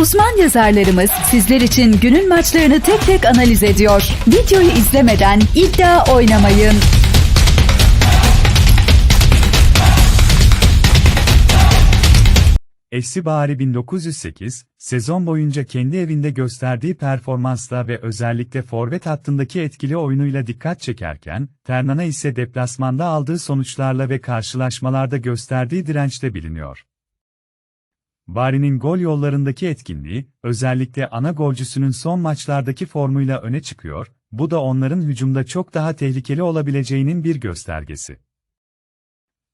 Uzman yazarlarımız sizler için günün maçlarını tek tek analiz ediyor. Videoyu izlemeden iddia oynamayın. FC Bari 1908, sezon boyunca kendi evinde gösterdiği performansla ve özellikle forvet hattındaki etkili oyunuyla dikkat çekerken, Ternana ise deplasmanda aldığı sonuçlarla ve karşılaşmalarda gösterdiği dirençle biliniyor. Bari'nin gol yollarındaki etkinliği, özellikle ana golcüsünün son maçlardaki formuyla öne çıkıyor, bu da onların hücumda çok daha tehlikeli olabileceğinin bir göstergesi.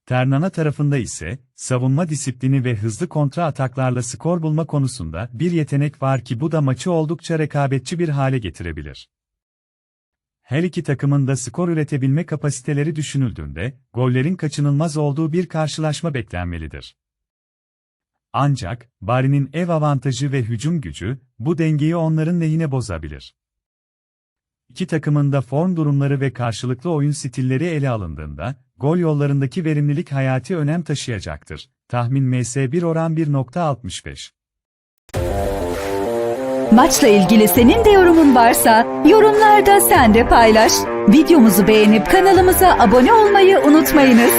Ternana tarafında ise, savunma disiplini ve hızlı kontra ataklarla skor bulma konusunda bir yetenek var ki bu da maçı oldukça rekabetçi bir hale getirebilir. Her iki takımın da skor üretebilme kapasiteleri düşünüldüğünde, gollerin kaçınılmaz olduğu bir karşılaşma beklenmelidir. Ancak, Bari'nin ev avantajı ve hücum gücü, bu dengeyi onların lehine bozabilir. İki takımın da form durumları ve karşılıklı oyun stilleri ele alındığında, gol yollarındaki verimlilik hayati önem taşıyacaktır. Tahmin MS1 oran 1.65. Maçla ilgili senin de yorumun varsa yorumlarda sen de paylaş. Videomuzu beğenip kanalımıza abone olmayı unutmayınız.